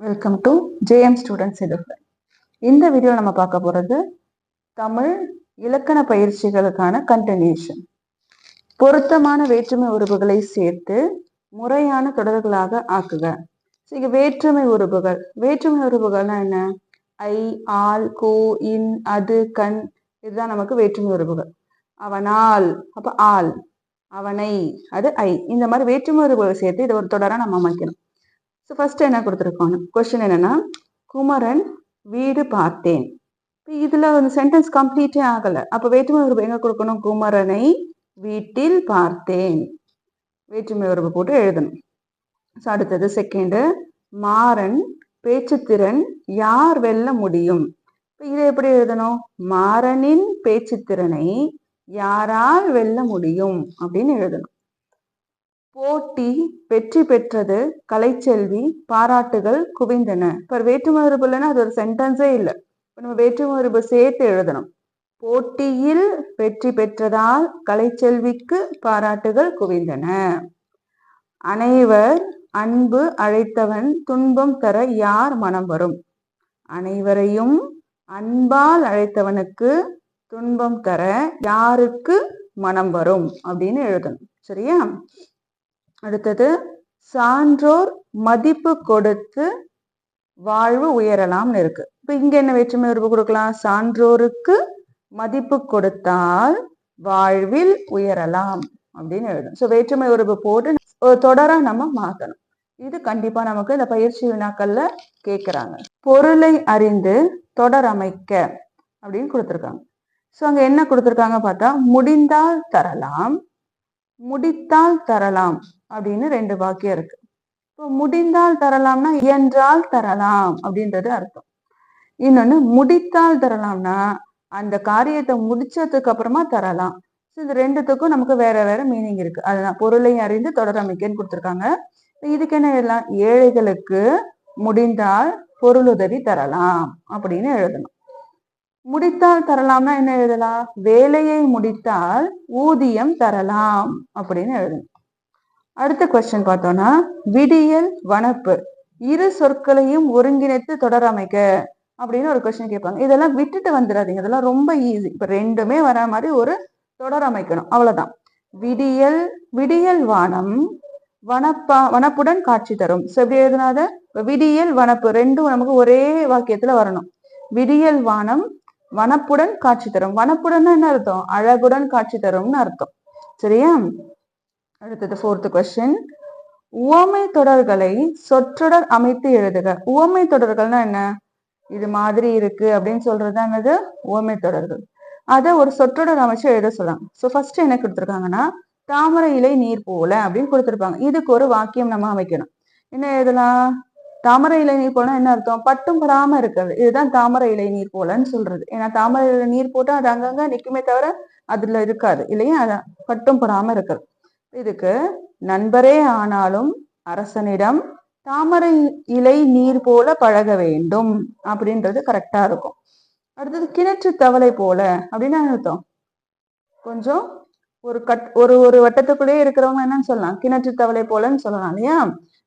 Welcome to JM students எதிர்ப்பு இந்த video நம்ம பார்க்க போகிறது தமிழ் இலக்கண பயிற்சிகளுக்கான கண்டினியூஷன் பொருத்தமான வேற்றுமை உறுப்புகளை சேர்த்து முறையான தொடர்களாக ஆக்குக. ஸோ இங்கே வேற்றுமை உறுப்புகள். வேற்றுமை உறுப்புகள்னா என்ன? ஐ ஆல் கோ இன் அது கண். இதுதான் நமக்கு வேற்றுமை உறுப்புகள். அவனால் அப்போ ஆல். அவனை அது ஐ. இந்த மாதிரி வேற்றுமை உறுப்புகளை சேர்த்து இதை ஒரு தொடராக நம்ம அமைக்கணும். ஸோ ஃபஸ்ட்டு என்ன கொடுத்துருக்கோம் கொஸ்டின் என்னன்னா குமரன் வீடு பார்த்தேன். இப்போ இதில் வந்து சென்டென்ஸ் கம்ப்ளீட்டே ஆகலை. அப்போ வேற்றுமை உறுப்பு எங்கே கொடுக்கணும்? குமரனை வீட்டில் பார்த்தேன். வேற்றுமை உறுப்பு போட்டு எழுதணும். ஸோ அடுத்தது செகண்டு மாறன் பேச்சுத்திறன் யார் வெல்ல முடியும்? இப்போ இதை எப்படி எழுதணும்? மாறனின் பேச்சுத்திறனை யாரால் வெல்ல முடியும்? அப்படின்னு எழுதணும். போட்டி வெற்றி பெற்றது கலைச்செல்வி பாராட்டுகள் குவிந்தன. இப்போ வேற்றுமை உறுப்பு இல்லைன்னா அது ஒரு சென்டென்ஸே இல்லை. இப்போ நம்ம வேற்றுமை உறுப்பு சேர்த்து எழுதணும். போட்டியில் வெற்றி பெற்றதால் கலைச்செல்விக்கு பாராட்டுகள் குவிந்தன. அனைவர் அன்பு அழைத்தவன் துன்பம் தர யார் மனம் வரும்? அனைவரையும் அன்பால் அழைத்தவனுக்கு துன்பம் தர யாருக்கு மனம் வரும்? அப்படின்னு எழுதணும். சரியா? அடுத்தது சான்றோர் மதிப்பு கொடுத்து வாழ்வு உயரலாம்னு இருக்கு. இப்ப இங்க என்ன வேற்றுமை உறுப்பு கொடுக்கலாம்? சான்றோருக்கு மதிப்பு கொடுத்தால் வாழ்வில் உயரலாம் அப்படின்னு எழுதும். ஸோ வேற்றுமை உறுப்பு போட்டு தொடராக தொடரா நம்ம மாத்தணும். இது கண்டிப்பா நமக்கு இந்த பயிற்சி வினாக்கள்ல கேட்குறாங்க பொருளை அறிந்து தொடர் அமைக்க அப்படின்னு கொடுத்துருக்காங்க. ஸோ அங்க என்ன கொடுத்துருக்காங்க பார்த்தா முடிந்தால் தரலாம் முடித்தால் தரலாம். அப்படின்னு ரெண்டு வாக்கியம் இருக்கு. இப்போ முடிந்தால் தரலாம்னா இயன்றால் தரலாம் அப்படின்றது அர்த்தம். இன்னொன்னு முடித்தால் தரலாம்னா அந்த காரியத்தை முடிச்சதுக்கு அப்புறமா தரலாம். ஸோ இது ரெண்டுத்துக்கும் நமக்கு வேற வேற மீனிங் இருக்கு. அதுதான் பொருளை அறிந்து தொடரமைக்கன்னு கொடுத்துருக்காங்க. இதுக்கு என்ன எழுதலாம்? ஏழைகளுக்கு முடிந்தால் பொருளுதவி தரலாம் அப்படின்னு எழுதணும். முடித்தால் தரலாம்னா என்ன எழுதலாம்? வேலையை முடித்தால் ஊதியம் தரலாம் அப்படின்னு எழுதணும். அடுத்த கொஸ்டின் பார்த்தோம்னா விடியல் வனப்பு. இரு சொற்களையும் ஒருங்கிணைத்து தொடரமைக்க அப்படின்னு ஒரு கொஸ்டின் கேட்பாங்க. இதெல்லாம் விட்டுட்டு வந்துடாதீங்க இதெல்லாம் ரொம்ப ஈஸி இப்போ ரெண்டுமே வர மாதிரி ஒரு தொடர் அமைக்கணும். அவ்வளோதான் விடியல் விடியல் வானம் வனப்பா வனப்புடன் காட்சி தரும். ஸோ எப்படி விடியல் வனப்பு ரெண்டும் நமக்கு ஒரே வாக்கியத்துல வரணும். விடியல் வானம் வனப்புடன் காட்சி தரும். வனப்புடன் என்ன அர்த்தம்? அழகுடன் காட்சி தரும்னு அர்த்தம். சரியா? அடுத்தது ஃபோர்த் கொஸ்டின் உவமை தொடர்களை சொற்றொடர் அமைத்து எழுதுக. உவமை தொடர்கள்னா என்ன? இது மாதிரி இருக்கு அப்படின்னு சொல்றது என்னது? உவமை தொடர்கள். அதை ஒரு சொற்றொடர் அமைச்சு எழுத சொல்லலாம். ஸோ ஃபர்ஸ்ட் என்ன கொடுத்துருக்காங்கன்னா தாமரை இலை நீர் போல அப்படின்னு கொடுத்துருப்பாங்க. இதுக்கு ஒரு வாக்கியம் நம்ம அமைக்கணும். என்ன எழுதலாம்? தாமரை இலை நீர் போல என்ன அர்த்தம்? பட்டும் படாம இருக்கிறது. இதுதான் தாமரை இலை நீர் போலன்னு சொல்றது. ஏன்னா தாமரை இலை நீர் போட்டா அது அங்கங்க நிக்குமே தவிர அதுல இருக்காது. இல்லையா? அதான் பட்டும் படாம இருக்கிறது. இதுக்கு நண்பரே ஆனாலும் அரசனிடம் தாமரை இலை நீர் போல பழக வேண்டும் அப்படின்றது கரெக்டா இருக்கும். அடுத்தது கிணற்று தவளை போல அப்படின்னு அர்த்தம்? கொஞ்சம் ஒரு கட் ஒரு ஒரு வட்டத்துக்குள்ளேயே இருக்கிறவங்க என்னன்னு சொல்லலாம். கிணற்று தவளை போலன்னு சொல்லலாம் இல்லையா?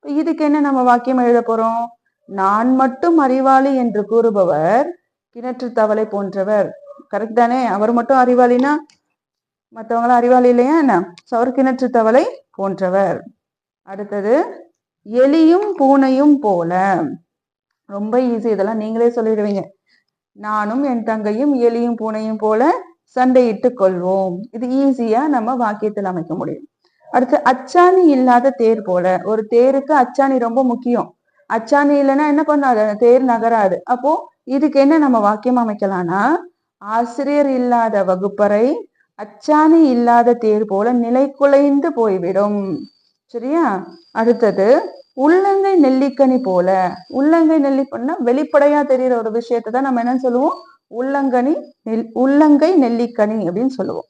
இதுக்கு என்ன நம்ம வாக்கியம் எழுத போறோம்? நான் மட்டும் அறிவாளி என்று கூறுபவர் கிணற்று தவளை போன்றவர். கரெக்ட் தானே? அவர் மட்டும் அறிவாளினா மற்றவங்களாம் அறிவாளி இல்லையா என்ன? சவர் கிணற்று தவளை போன்றவர். அடுத்தது எலியும் பூனையும் போல. ரொம்ப ஈஸி இதெல்லாம் நீங்களே சொல்லிடுவீங்க. நானும் என் தங்கையும் எலியும் பூனையும் போல சண்டையிட்டு கொள்வோம். இது ஈஸியா நம்ம வாக்கியத்தில் அமைக்க முடியும். அடுத்து அச்சாணி இல்லாத தேர் போல. ஒரு தேருக்கு அச்சாணி ரொம்ப முக்கியம். அச்சாணி இல்லைன்னா என்ன பண்ணாது? தேர் நகராது. அப்போ இதுக்கு என்ன நம்ம வாக்கியம் அமைக்கலாம்னா ஆசிரியர் இல்லாத வகுப்பறை அச்சாணி இல்லாத தேர் போல நிலை குலைந்து போய்விடும். சரியா? அடுத்தது உள்ளங்கை நெல்லிக்கனி போல உள்ளங்கை நெல்லிக்கன்னா வெளிப்படையா தெரியுற ஒரு விஷயத்தை தான் நம்ம என்ன சொல்லுவோம்? உள்ளங்கனி நெல் உள்ளங்கை நெல்லிக்கனி அப்படின்னு சொல்லுவோம்.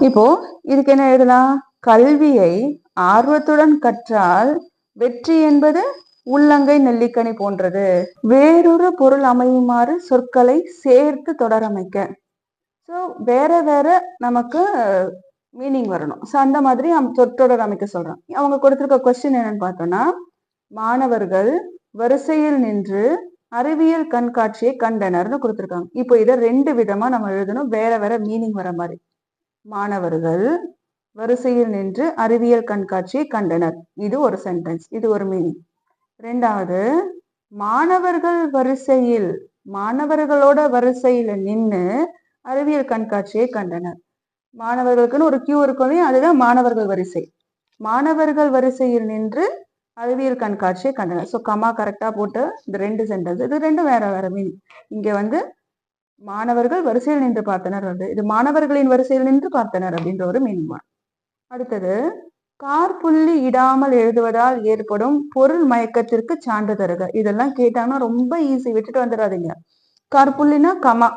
இப்போ இதுக்கு என்ன எழுதலாம்? கல்வியை ஆர்வத்துடன் கற்றால் வெற்றி என்பது உள்ளங்கை நெல்லிக்கனி போன்றது. வேறொரு பொருள் அமையுமாறு சொற்களை சேர்த்து தொடரமைக்க. ஸோ வேற வேற நமக்கு மீனிங் வரணும். ஸோ அந்த மாதிரி சொற்றொடர் அமைக்க சொல்றாங்க அவங்க கொடுத்துருக்க கொஸ்டின் என்னன்னு பார்த்தோம்னா மாணவர்கள் வரிசையில் நின்று அறிவியல் கண்காட்சியை கண்டனர்னு கொடுத்துருக்காங்க. இப்போ இதை ரெண்டு விதமா நம்ம எழுதணும். வேற வேற மீனிங் வர மாதிரி. மாணவர்கள் வரிசையில் நின்று அறிவியல் கண்காட்சியை கண்டனர். இது ஒரு சென்டென்ஸ் இது ஒரு மீனிங் ரெண்டாவது மாணவர்கள் வரிசையில் மாணவர்களோட வரிசையில நின்று அறிவியல் கண்காட்சியை கண்டனர். மாணவர்களுக்குன்னு ஒரு கியூ இருக்கும் இல்லையா அதுதான் மாணவர்கள் வரிசை. மாணவர்கள் வரிசையில் நின்று அறிவியல் கண்காட்சியை கண்டனர். ஸோ கமா கரெக்டாக போட்டு இந்த ரெண்டு சென்டென்ஸ் இது ரெண்டும் வேற வேற மீனிங் இங்கே வந்து மாணவர்கள் வரிசையில் நின்று பார்த்தனர் வந்து இது மாணவர்களின் வரிசையில் நின்று பார்த்தனர் அப்படின்ற ஒரு மீனிங் வரும். அடுத்தது கார் புள்ளி இடாமல் எழுதுவதால் ஏற்படும் பொருள் மயக்கத்திற்கு சான்று தருக. இதெல்லாம் கேட்டாங்கன்னா ரொம்ப ஈஸி விட்டுட்டு வந்துடாதீங்க. கார் புள்ளினா கமா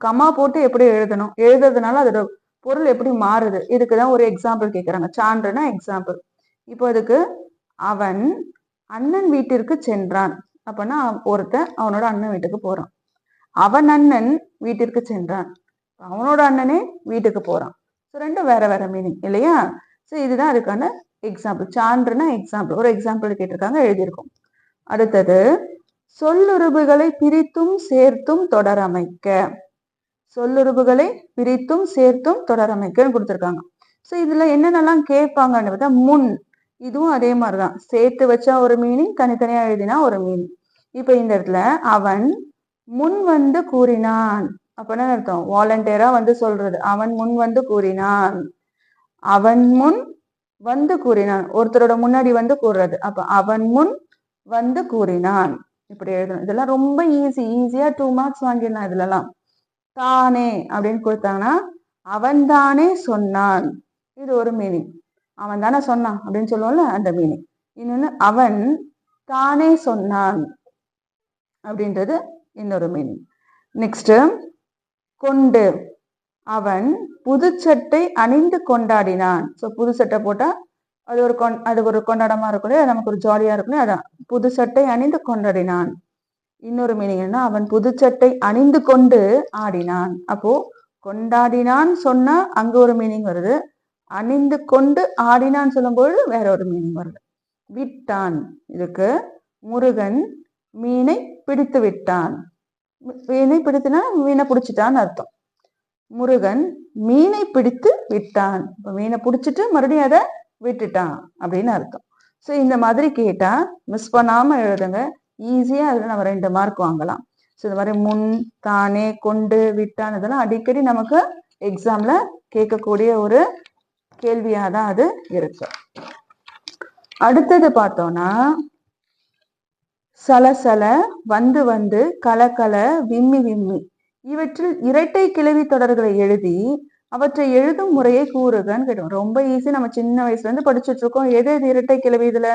கமா போட்டு எப்படி எழுதணும்? எழுதுறதுனால அதோட பொருள் எப்படி மாறுது? இதுக்கு தான் ஒரு எக்ஸாம்பிள் கேட்குறாங்க சான்றுனா எக்ஸாம்பிள் இப்போ இதுக்கு அவன் அண்ணன் வீட்டிற்கு சென்றான். அப்பனா ஒருத்தன் அவனோட அண்ணன் வீட்டுக்கு போறான். அவன் அண்ணன் வீட்டிற்கு சென்றான். அவனோட அண்ணனே வீட்டுக்கு போறான். ஸோ ரெண்டும் வேற வேற மீனிங் இல்லையா? ஸோ இதுதான் அதுக்கான எக்ஸாம்பிள் சான்றுனா எக்ஸாம்பிள் ஒரு எக்ஸாம்பிள் கேட்டிருக்காங்க எழுதியிருக்கோம். அடுத்தது சொல்லுறுப்புகளை பிரித்தும் சேர்த்தும் தொடரமைக்க. சொல்லுறுப்புகளை பிரித்தும் சேர்த்தும் தொடரமைக்கன்னு கொடுத்துருக்காங்க. ஸோ இதுல என்னென்னலாம் கேட்பாங்கன்னு பார்த்தா முன். இதுவும் அதே மாதிரி தான் சேர்த்து வச்சா ஒரு மீனிங் தனித்தனியா எழுதினா ஒரு மீனிங் இப்போ இந்த இடத்துல அவன் முன் வந்து கூறினான். அப்படின்னு அர்த்தம்? வாலண்டியரா வந்து சொல்றது. அவன் முன் வந்து கூறினான். அவன் முன் வந்து கூறினான். ஒருத்தரோட முன்னாடி வந்து கூறுறது. அப்ப அவன் முன் வந்து கூறினான். இப்படி எழுதணும். இதெல்லாம் ரொம்ப ஈஸி ஈஸியா டூ மார்க்ஸ் வாங்கிடலாம் இதுலலாம். தானே அப்படின்னு கொடுத்தாங்கன்னா அவன் தானே சொன்னான். இது ஒரு மீனிங் அவன் தானே சொன்னான் அப்படின்னு சொல்லுவோம்ல அந்த மீனிங் இன்னொன்னு அவன் தானே சொன்னான் அப்படின்றது இன்னொரு மீனிங் நெக்ஸ்ட் கொண்டு. அவன் புதுச்சட்டை அணிந்து கொண்டாடினான். ஸோ புது சட்டை போட்டா அது ஒரு கொண் அது ஒரு கொண்டாடமா இருக்கும் நமக்கு ஒரு ஜாலியா இருக்கும் அதான். புது சட்டை அணிந்து கொண்டாடினான். இன்னொரு மீனிங் என்ன? அவன் புதுச்சட்டை அணிந்து கொண்டு ஆடினான். அப்போ கொண்டாடினான் சொன்னா அங்க ஒரு மீனிங் வருது. அணிந்து கொண்டு ஆடினான்னு சொல்லும்போது வேற ஒரு மீனிங் வருது. விட்டான். இதுக்கு முருகன் மீனை பிடித்து விட்டான். மீனை பிடித்துனா மீனை பிடிச்சிட்டான்னு அர்த்தம். முருகன் மீனை பிடித்து விட்டான். இப்போ மீனை பிடிச்சிட்டு மறுபடியும் அதை விட்டுட்டான் அப்படின்னு அர்த்தம். ஸோ இந்த மாதிரி கேட்டா மிஸ் பண்ணாம எழுதுங்க. ஈஸியா அதுல நம்ம ரெண்டு மார்க் வாங்கலாம். ஸோ இந்த மாதிரி முன் தானே கொண்டு விட்டான் இதெல்லாம் அடிக்கடி நமக்கு எக்ஸாம்ல கேட்கக்கூடிய ஒரு கேள்வியாக தான் அது இருக்கு. அடுத்தது பார்த்தோம்னா சலசல வந்து வந்து கலகல விம்மி விம்மி. இவற்றில் இரட்டை கிளவி தொடர்களை எழுதி அவற்றை எழுதும் முறையை கூறுகன்னு கேட்டோம். ரொம்ப ஈஸி நம்ம சின்ன வயசுல இருந்து படிச்சுட்டு இருக்கோம். எது எது இரட்டை கிளவி இதுல?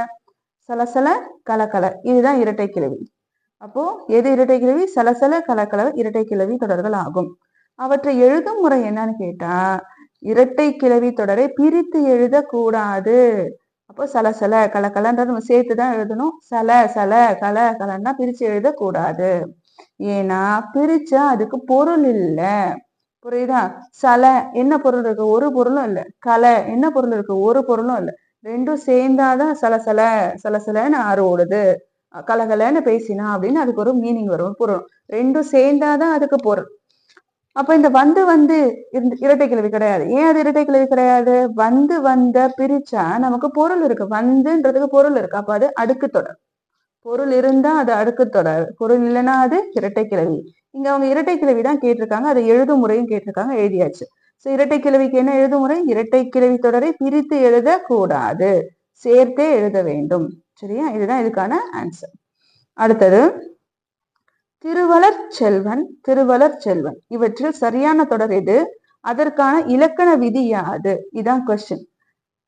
சலசல கலக்கல. இதுதான் இரட்டை கிளவி அப்போ எது இரட்டை கிளவி சலசல கலக்கல இரட்டை கிளவி தொடர்கள் ஆகும். அவற்றை எழுதும் முறை என்னன்னு கேட்டா இரட்டை கிளவி தொடரை பிரித்து எழுதக்கூடாது. அப்போ சலசல கலக்கலன்றது நம்ம சேர்த்து தான் எழுதணும். சல சல கல கலன்னா பிரிச்சு எழுதக்கூடாது. ஏன்னா பிரிச்சா அதுக்கு பொருள் இல்லை. புரியுதா? சல என்ன பொருள் இருக்கு? ஒரு பொருளும் இல்லை. கலை என்ன பொருள் இருக்கு? ஒரு பொருளும் இல்லை. ரெண்டும் சேர்ந்தாதான் சலசல சலசலன்னு ஆறு ஓடுது. கலகலன்னு பேசினா அப்படின்னு அதுக்கு ஒரு மீனிங் வரும் பொருள். ரெண்டும் சேர்ந்தாதான் அதுக்கு பொருள். அப்ப இந்த வந்து வந்து இரட்டை கிழவி கிடையாது. ஏன் அது இரட்டை கிழவி கிடையாது? வந்து வந்த பிரிச்சா நமக்கு பொருள் இருக்கு. வந்துன்றதுக்கு பொருள் இருக்கு. அப்ப அது அடுக்கு தொடர். பொருள் இருந்தா அது அடுக்கு தொடர். பொருள் இல்லைன்னா அது இரட்டை கிழவி. இங்க அவங்க இரட்டை கிழவி தான் கேட்டிருக்காங்க. அதை எழுதும் முறையும் கேட்டிருக்காங்க. எழுதியாச்சு. சோ இரட்டை கிழவிக்கு என்ன எழுதுமுறை இரட்டை கிழவி தொடரை பிரித்து எழுத கூடாது. சேர்த்தே எழுத வேண்டும். சரியா? இதுதான் இதுக்கான ஆன்சர் அடுத்தது திருவளர் செல்வன் திருவளர் செல்வன். இவற்றில் சரியான தொடர் எது? அதற்கான இலக்கண விதி யாது? இதான் கொஸ்டின்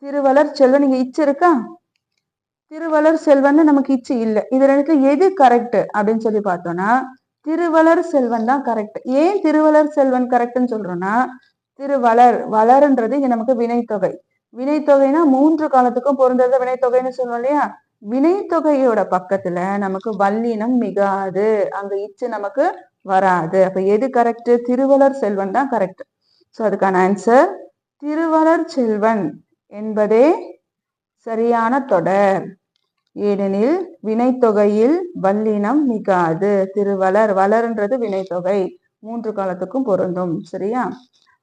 திருவளர் செல்வன் இங்க இச்சு இருக்கா? திருவளர் செல்வன் நமக்கு இச்சு இல்லை. இது ரெண்டுக்கு எது கரெக்ட் அப்படின்னு சொல்லி பார்த்தோம்னா திருவளர் செல்வன் தான் கரெக்ட் ஏன் திருவளர் செல்வன் கரெக்ட்னு சொல்றோம்னா திருவளர் வளர்ன்றது இங்க நமக்கு வினைத்தொகை. வினைத்தொகைனா மூன்று காலத்துக்கும் பொருந்தது. வினைத்தொகைன்னு சொல்லுவோம் இல்லையா? வினைத்தொகையோட பக்கத்துல நமக்கு வல்லினம் மிகாது. அங்க இச்சு நமக்கு வராது. அப்ப எது கரெக்ட் திருவளர் செல்வன் தான் கரெக்ட் ஸோ அதுக்கான ஆன்சர் திருவளர் செல்வன் என்பதே சரியான தொடர். ஏனெனில் வினைத்தொகையில் வல்லினம் மிகாது. திருவளர் வளர்ன்றது வினைத்தொகை. மூன்று காலத்துக்கும் பொருந்தும். சரியா?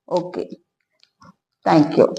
Okay. Thank you.